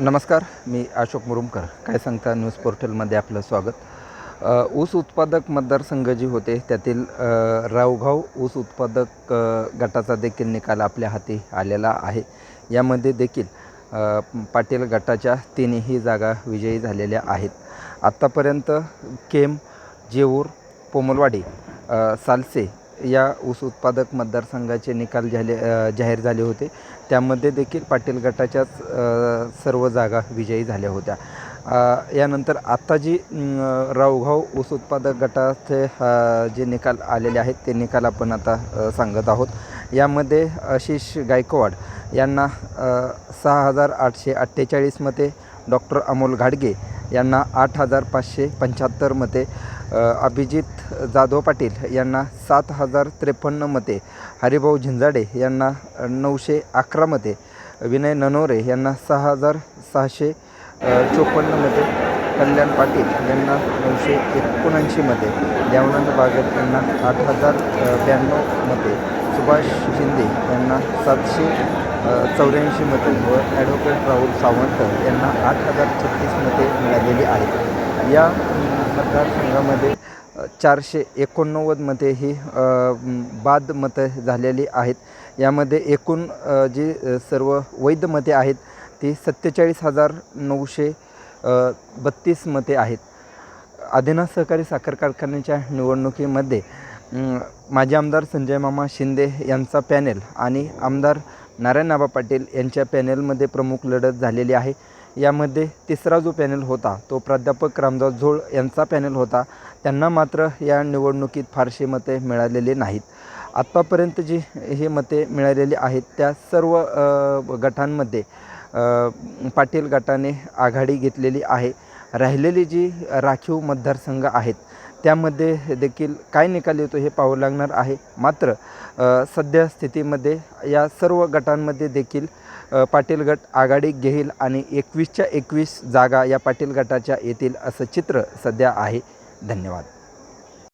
नमस्कार मी अशोक मुरुमकर. काय सांगता न्यूज पोर्टलमध्ये आपलं स्वागत. ऊस उत्पादक मतदारसंघ जे होते त्यातील अ, रावगाव ऊस उत्पादक गटाचा देखील निकाल आपल्या हाती आलेला आहे. यामध्ये देखील पाटील गटाच्या तीनही जागा विजयी झालेल्या आहेत. आत्तापर्यंत केम जेऊर पोमलवाडी सालसे या ऊस उत्पादक मतदारसंघाचे निकाल झाले जाहीर झाले होते. त्यामध्ये देखील पाटील गटाच्याच सर्व जागा विजयी झाल्या होत्या. यानंतर आत्ता जी अं, रावघाव ऊस उत्पादक गटाचे जे निकाल आलेले आहेत ते निकाल आपण आता सांगत आहोत. यामध्ये आशिष गायकवाड यांना सहा हजार आठशे अठ्ठेचाळीस मते डॉक्टर अमोल घाडगे यांना आठ हजार पाचशे पंच्याहत्तर मते अभिजित जाधव पाटील यांना सात हजार त्रेपन्न मते हरिभाऊ झिंजाडे यांना नऊशे अकरा मते विनय ननोरे यांना सहा हजार सहाशे चोपन्नमध्ये चोपन्न मते कल्याण पाटील यांना नऊशे एकोणऐंशी मते देवानंद बागत यांना आठ हजार ब्याण्णवमध्ये ब्याण्णव मते सुभाष शिंदे यांना सातशे चौऱ्याऐंशी मते व ॲडव्होकेट राहुल सावंत यांना आठ हजार छत्तीस मते मिळालेली आहेत. या मतदारसंघामध्ये चारशे एकोणनव्वद मते ही बाद मतं झालेली आहेत. यामध्ये एकूण जी सर्व वैध मते आहेत ती सत्तेचाळीस हजार नऊशे बत्तीस मते आहेत. आदिना सहकारी साखर कारखान्याच्या निवडणुकीमध्ये माजी आमदार संजय मामा शिंदे यांचा पॅनेल आणि आमदार नारायणआबा पाटील यांच्या पॅनेलमध्ये प्रमुख लढत झालेली आहे. यामध्ये तिसरा जो पॅनल होता तो प्राध्यापक रामदास झोळ यांचा पॅनल होता. त्यांना मात्र या निवडणुकीत फारशी मते मिळालेली नाहीत. आत्तापर्यंत जी ही मते मिळालेली आहेत त्या सर्व गटांमध्ये पाटील गटाने आघाडी घेतलेली आहे. राहिलेली जी राखीव मतदारसंघ आहेत त्यामध्ये देखील काय निकाल येतो हे पाहावं लागणार आहे. मात्र सध्या स्थितीमध्ये या सर्व गटांमध्ये देखील पाटील गट आघाडी घेईल आणि एकवीसच्या एकवीस जागा या पाटील गटाच्या येतील असं चित्र सध्या आहे. धन्यवाद.